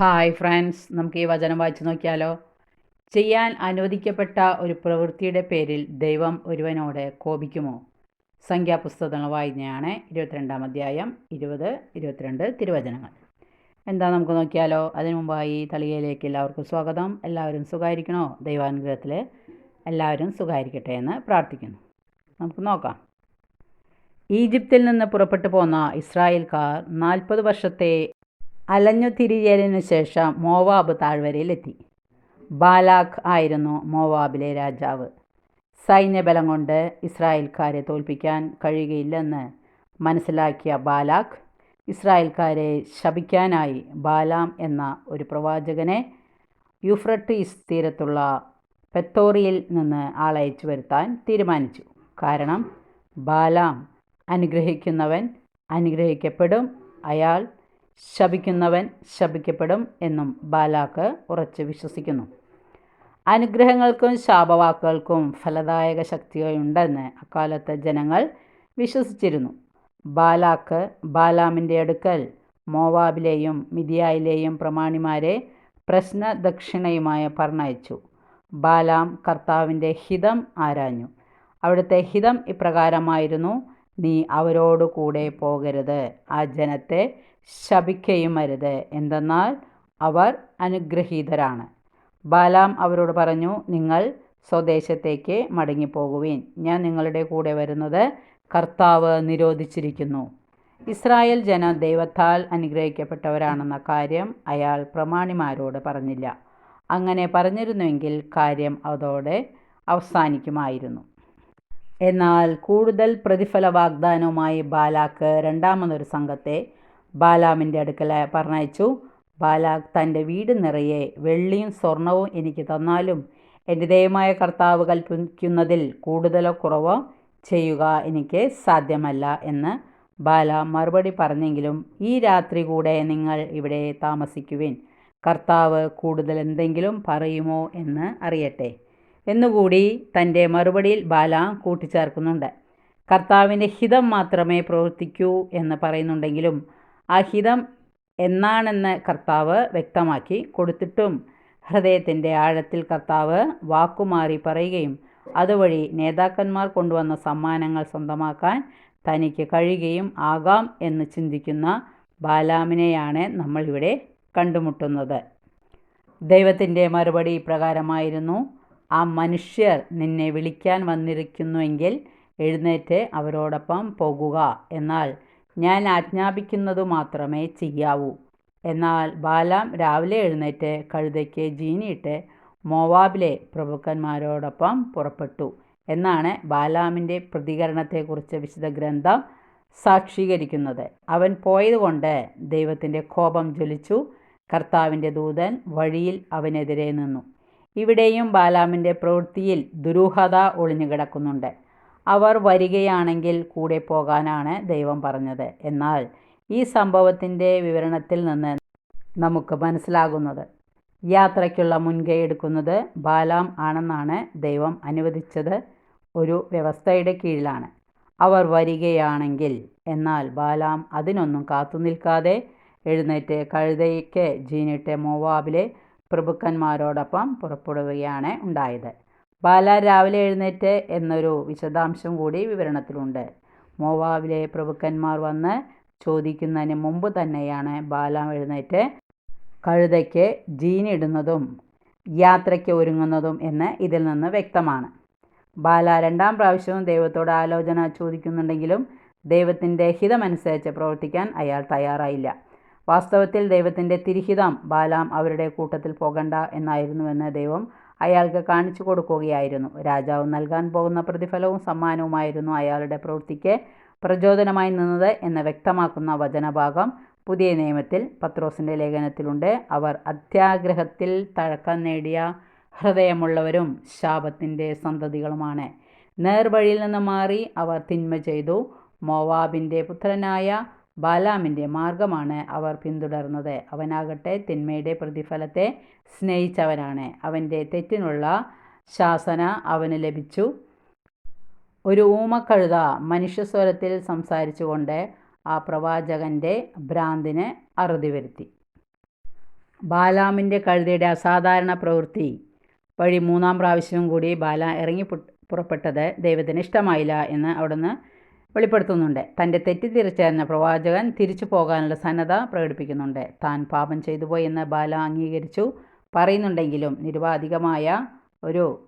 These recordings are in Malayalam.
ഹായ് ഫ്രണ്ട്സ് നമുക്ക് ഈ വചനം വായിച്ചു നോക്കിയാലോ? ചെയ്യാൻ അനുവദിക്കപ്പെട്ട ഒരു പ്രവൃത്തിയുടെ പേരിൽ ദൈവം ഒരുവനോട് കോപിക്കുമോ? സംഖ്യാപുസ്തകങ്ങൾ വായനയാണ് ഇരുപത്തിരണ്ടാം അധ്യായം ഇരുപത് ഇരുപത്തിരണ്ട് തിരുവചനങ്ങൾ. എന്താ നമുക്ക് നോക്കിയാലോ? അതിനു മുമ്പായി തളികയിലേക്ക് എല്ലാവർക്കും സ്വാഗതം. എല്ലാവരും സുഖമായിരിക്കണോ ദൈവാനുഗ്രഹത്തിൽ എല്ലാവരും സുഖമായിരിക്കട്ടെ എന്ന് പ്രാർത്ഥിക്കുന്നു. നമുക്ക് നോക്കാം. ഈജിപ്തിൽ നിന്ന് പുറപ്പെട്ടു പോന്ന ഇസ്രായേൽക്കാർ നാൽപ്പത് വർഷത്തെ അലഞ്ഞു തിരിയലിനു ശേഷം മോവാബ് താഴ്വരയിലെത്തി. ബാലാഖ് ആയിരുന്നു മോവാബിലെ രാജാവ്. സൈന്യബലം കൊണ്ട് ഇസ്രായേൽക്കാരെ തോൽപ്പിക്കാൻ കഴിയുകയില്ലെന്ന് മനസ്സിലാക്കിയ ബാലാഖ് ഇസ്രായേൽക്കാരെ ശപിക്കാനായി ബാലാം എന്ന ഒരു പ്രവാചകനെ യുഫ്രട്ടീസ് തീരത്തുള്ള പെത്തോറിയിൽ നിന്ന് ആളയച്ചു വരുത്താൻ തീരുമാനിച്ചു. കാരണം ബാലാം അനുഗ്രഹിക്കുന്നവൻ അനുഗ്രഹിക്കപ്പെടും അയാൾ ശപിക്കുന്നവൻ ശപിക്കപ്പെടും എന്നും ബാലാക്ക് ഉറച്ച് വിശ്വസിക്കുന്നു. അനുഗ്രഹങ്ങൾക്കും ശാപവാക്കുകൾക്കും ഫലദായക ശക്തിയുണ്ടെന്ന് അക്കാലത്തെ ജനങ്ങൾ വിശ്വസിച്ചിരുന്നു. ബാലാക്ക് ബാലാമിന്റെ അടുക്കൽ മോവാബിലെയും മിതിയായിലെയും പ്രമാണിമാരെ പ്രശ്നദക്ഷിണയുമായി പറഞ്ഞയച്ചു. ബാലാം കർത്താവിന്റെ ഹിതം ആരാഞ്ഞു. അവിടുത്തെ ഹിതം ഇപ്രകാരമായിരുന്നു നീ അവരോടു കൂടെ പോകരുത്. ആ ജനത്തെ ശപിക്കുകയും അരുത് എന്തെന്നാൽ അവർ അനുഗ്രഹീതരാണ്. ബാലാം അവരോട് പറഞ്ഞു നിങ്ങൾ സ്വദേശത്തേക്ക് മടങ്ങിപ്പോകുവീൻ. ഞാൻ നിങ്ങളുടെ കൂടെ വരുന്നത് കർത്താവ് നിരോധിച്ചിരിക്കുന്നു. ഇസ്രായേൽ ജന ദൈവത്താൽ അനുഗ്രഹിക്കപ്പെട്ടവരാണെന്ന കാര്യം അയാൾ പ്രമാണിമാരോട് പറഞ്ഞില്ല. അങ്ങനെ പറഞ്ഞിരുന്നുവെങ്കിൽ കാര്യം അതോടെ അവസാനിക്കുമായിരുന്നു. എന്നാൽ കൂടുതൽ പ്രതിഫല വാഗ്ദാനവുമായി ബാലാക്ക് രണ്ടാമതൊരു സംഘത്തെ ബാലാമിന്റെ അടുക്കൽ പറഞ്ഞയച്ചു. ബാലാഖ് തന്റെ വീട് നിറയെ വെള്ളിയും സ്വർണവും എനിക്ക് തന്നാലും എന്റെ ദൈവമായ കർത്താവ് കൽപ്പിക്കുന്നതിൽ കൂടുതലോ കുറവോ ചെയ്യുക എനിക്ക് സാധ്യമല്ല എന്ന് ബാല മറുപടി പറഞ്ഞെങ്കിലും ഈ രാത്രി കൂടെ നിങ്ങൾ ഇവിടെ താമസിക്കുവിൻ. കർത്താവ് കൂടുതൽ എന്തെങ്കിലും പറയുമോ എന്ന് അറിയട്ടെ. എന്നുകൂടി തന്റെ മറുപടിയിൽ ബാല കൂട്ടിച്ചേർക്കുന്നുണ്ട്. കർത്താവിന്റെ ഹിതം മാത്രമേ പ്രവർത്തിക്കൂ എന്ന് പറയുന്നുണ്ടെങ്കിലും ആ ഹിതം എന്നാണെന്ന് കർത്താവ് വ്യക്തമാക്കി കൊടുത്തിട്ടും ഹൃദയത്തിന്റെ ആഴത്തിൽ കർത്താവ് വാക്കുമാറി പറയുകയും അതുവഴി നേതാക്കന്മാർ കൊണ്ടുവന്ന സമ്മാനങ്ങൾ സ്വന്തമാക്കാൻ തനിക്ക് കഴിയുകയും ആകാം എന്ന് ചിന്തിക്കുന്ന ബാലാമിനെയാണ് നമ്മളിവിടെ കണ്ടുമുട്ടുന്നത്. ദൈവത്തിന്റെ മറുപടി ഇപ്രകാരമായിരുന്നു ആ മനുഷ്യർ നിന്നെ വിളിക്കാൻ വന്നിരിക്കുന്നുവെങ്കിൽ എഴുന്നേറ്റ് അവരോടൊപ്പം പോകുക എന്നാൽ ഞാൻ ആജ്ഞാപിക്കുന്നതു മാത്രമേ ചെയ്യാവൂ. എന്നാൽ ബാലാം രാവിലെ എഴുന്നേറ്റ് കഴുതയ്ക്ക് ജീനിയിട്ട് മോവാബിലെ പ്രഭുക്കന്മാരോടൊപ്പം പുറപ്പെട്ടു എന്നാണ് ബാലാമിന്റെ പ്രതികരണത്തെക്കുറിച്ച് വിശുദ്ധ ഗ്രന്ഥം സാക്ഷീകരിക്കുന്നത്. അവൻ പോയതുകൊണ്ട് ദൈവത്തിന്റെ കോപം ജ്വലിച്ചു. കർത്താവിന്റെ ദൂതൻ വഴിയിൽ അവനെതിരെ നിന്നു. ഇവിടെയും ബാലാമിന്റെ പ്രവൃത്തിയിൽ ദുരൂഹത ഒളിഞ്ഞു കിടക്കുന്നുണ്ട് അവർ വരികയാണെങ്കിൽ കൂടെ പോകാനാണ് ദൈവം പറഞ്ഞത്. എന്നാൽ ഈ സംഭവത്തിന്റെ വിവരണത്തിൽ നിന്ന് നമുക്ക് മനസ്സിലാകുന്നത് യാത്രയ്ക്കുള്ള മുൻകൈ എടുക്കുന്നത് ബാലാം ആണെന്നാണ് ദൈവം അനുവദിച്ചത്. ഒരു വ്യവസ്ഥയുടെ കീഴിലാണ്. അവർ വരികയാണെങ്കിൽ എന്നാൽ ബാലാം അതിനൊന്നും കാത്തു നിൽക്കാതെ എഴുന്നേറ്റ് കഴുതയ്ക്ക് ജീനിട്ട് മോവാബിലെ പ്രഭുക്കന്മാരോടൊപ്പം പുറപ്പെടുകയാണ് ഉണ്ടായത്. ബാല രാവിലെ എഴുന്നേറ്റ് എന്നൊരു വിശദാംശം കൂടി വിവരണത്തിലുണ്ട്. മോവാവിലെ പ്രഭുക്കന്മാർ വന്ന് ചോദിക്കുന്നതിന് മുമ്പ് തന്നെയാണ് ബാല എഴുന്നേറ്റ് കഴുതയ്ക്ക് ജീനിടുന്നതും യാത്രയ്ക്ക് ഒരുങ്ങുന്നതും എന്ന് ഇതിൽ നിന്ന് വ്യക്തമാണ്. ബാല രണ്ടാം പ്രാവശ്യവും ദൈവത്തോട് ആലോചന ചോദിക്കുന്നുണ്ടെങ്കിലും ദൈവത്തിന്റെ ഹിതമനുസരിച്ച് പ്രവർത്തിക്കാൻ അയാൾ തയ്യാറായില്ല. വാസ്തവത്തിൽ ദൈവത്തിന്റെ തിരിഹിതം ബാലാം അവരുടെ കൂട്ടത്തിൽ പോകണ്ട എന്നായിരുന്നുവെന്ന് ദൈവം അയാൾക്ക് കാണിച്ചു കൊടുക്കുകയായിരുന്നു. രാജാവ് നൽകാൻ പോകുന്ന പ്രതിഫലവും സമ്മാനവുമായിരുന്നു അയാളുടെ പ്രവൃത്തിക്ക് പ്രചോദനമായി നിന്നത് എന്ന് വ്യക്തമാക്കുന്ന വചനഭാഗം പുതിയ നിയമത്തിൽ പത്രോസിന്റെ ലേഖനത്തിലുണ്ട്. അവർ അത്യാഗ്രഹത്തിൽ തഴക്കം നേടിയ ഹൃദയമുള്ളവരും ശാപത്തിന്റെ സന്തതികളുമാണ്. നേർവഴിയിൽ നിന്ന് മാറി അവർ തിന്മ ചെയ്തു. മോവാബിന്റെ പുത്രനായ ബാലാമിന്റെ മാർഗമാണ് അവർ പിന്തുടർന്നത്. അവനാകട്ടെ തിന്മയുടെ പ്രതിഫലത്തെ സ്നേഹിച്ചവനാണ്. അവന്റെ തെറ്റിനുള്ള ശാസന അവന് ലഭിച്ചു. ഒരു ഊമക്കഴുത മനുഷ്യസ്വരത്തിൽ സംസാരിച്ചുകൊണ്ട് ആ പ്രവാചകന്റെ ഭ്രാന്തിന് അറുതി വരുത്തി. ബാലാമിന്റെ കഴുതയുടെ അസാധാരണ പ്രവൃത്തി വഴി മൂന്നാം പ്രാവശ്യവും കൂടി ബാല ഇറങ്ങി പുറപ്പെട്ടത് ദൈവത്തിന് ഇഷ്ടമായില്ല എന്ന് അവിടുന്ന് വെളിപ്പെടുത്തുന്നുണ്ട്. തന്റെ തെറ്റ് തിരിച്ചറിഞ്ഞ പ്രവാചകൻ തിരിച്ചു പോകാനുള്ള സന്നദ്ധ പ്രകടിപ്പിക്കുന്നുണ്ട്. താൻ പാപം ചെയ്തു പോയി എന്ന് ബാല അംഗീകരിച്ചു. പറയുന്നുണ്ടെങ്കിലും നിരുപാധികമായ ഒരു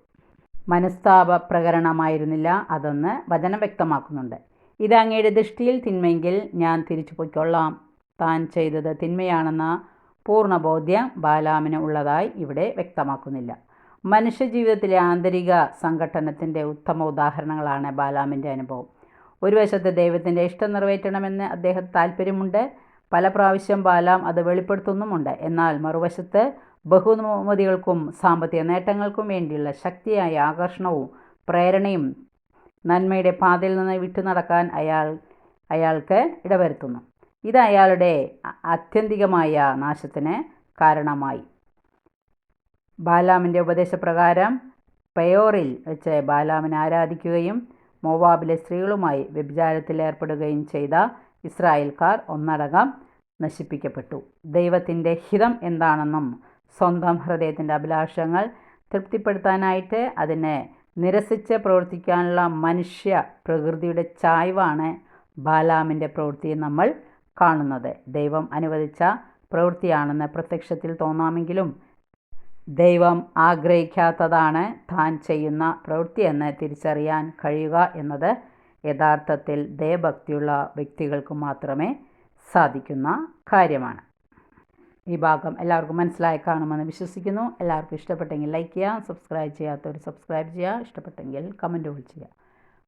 മനസ്താപ പ്രകരണമായിരുന്നില്ല അതെന്ന് വചനം വ്യക്തമാക്കുന്നുണ്ട്. ഇത് അങ്ങയുടെ ദൃഷ്ടിയിൽ തിന്മയെങ്കിൽ ഞാൻ തിരിച്ചു പോയിക്കൊള്ളാം. താൻ ചെയ്തത് തിന്മയാണെന്ന പൂർണ ബോധ്യം ബാലാമിന് ഉള്ളതായി ഇവിടെ വ്യക്തമാക്കുന്നില്ല. മനുഷ്യജീവിതത്തിലെ ആന്തരിക സംഘട്ടനത്തിന്റെ ഉത്തമ ഉദാഹരണങ്ങളാണ് ബാലാമിന്റെ അനുഭവം. ഒരു വശത്ത് ദൈവത്തിന്റെ ഇഷ്ടം നിറവേറ്റണമെന്ന് അദ്ദേഹം താല്പര്യമുണ്ട്. പല പ്രാവശ്യം ബാലാം അത് വെളിപ്പെടുത്തുന്നുമുണ്ട്. എന്നാൽ മറുവശത്ത് ബഹുമതികൾക്കും സാമ്പത്തിക നേട്ടങ്ങൾക്കും വേണ്ടിയുള്ള ശക്തിയായ ആകർഷണവും പ്രേരണയും നന്മയുടെ പാതയിൽ നിന്ന് വിട്ടു നടക്കാൻ അയാൾ അയാൾക്ക് ഇടവരുത്തുന്നു. ഇത് അയാളുടെ ആത്യന്തികമായ നാശത്തിന് കാരണമായി. ബാലാമിന്റെ ഉപദേശപ്രകാരം പയോറിൽ വെച്ച് ബാലാമിനെ ആരാധിക്കുകയും മോവാബിലെ സ്ത്രീകളുമായി വ്യഭിചാരത്തിൽ ഏർപ്പെടുകയും ചെയ്ത ഇസ്രായേൽക്കാർ ഒന്നടങ്കം നശിപ്പിക്കപ്പെട്ടു. ദൈവത്തിന്റെ ഹിതം എന്താണെന്നും സ്വന്തം ഹൃദയത്തിന്റെ അഭിലാഷങ്ങൾ തൃപ്തിപ്പെടുത്താനായിട്ട് അതിനെ നിരസിച്ച് പ്രവർത്തിക്കാനുള്ള മനുഷ്യ പ്രകൃതിയുടെ ചായ്വാണ് ബാലാമിന്റെ പ്രവൃത്തിയെ നമ്മൾ കാണുന്നത്. ദൈവം അനുവദിച്ച പ്രവൃത്തിയാണെന്ന് പ്രത്യക്ഷത്തിൽ തോന്നാമെങ്കിലും ദൈവം ആഗ്രഹിക്കാത്തതാണ് താൻ ചെയ്യുന്ന പ്രവൃത്തിയെന്ന് തിരിച്ചറിയാൻ കഴിയുക എന്നത് യഥാർത്ഥത്തിൽ ദയഭക്തിയുള്ള വ്യക്തികൾക്ക് മാത്രമേ സാധിക്കുന്ന കാര്യമാണ്. ഈ ഭാഗം എല്ലാവർക്കും മനസ്സിലായി കാണുമെന്ന് വിശ്വസിക്കുന്നു. എല്ലാവർക്കും ഇഷ്ടപ്പെട്ടെങ്കിൽ ലൈക്ക് ചെയ്യുക സബ്സ്ക്രൈബ് ചെയ്യാത്തവർ സബ്സ്ക്രൈബ് ചെയ്യുക ഇഷ്ടപ്പെട്ടെങ്കിൽ കമന്റുകൾ ചെയ്യുക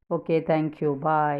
ഓക്കെ താങ്ക് യു ബൈ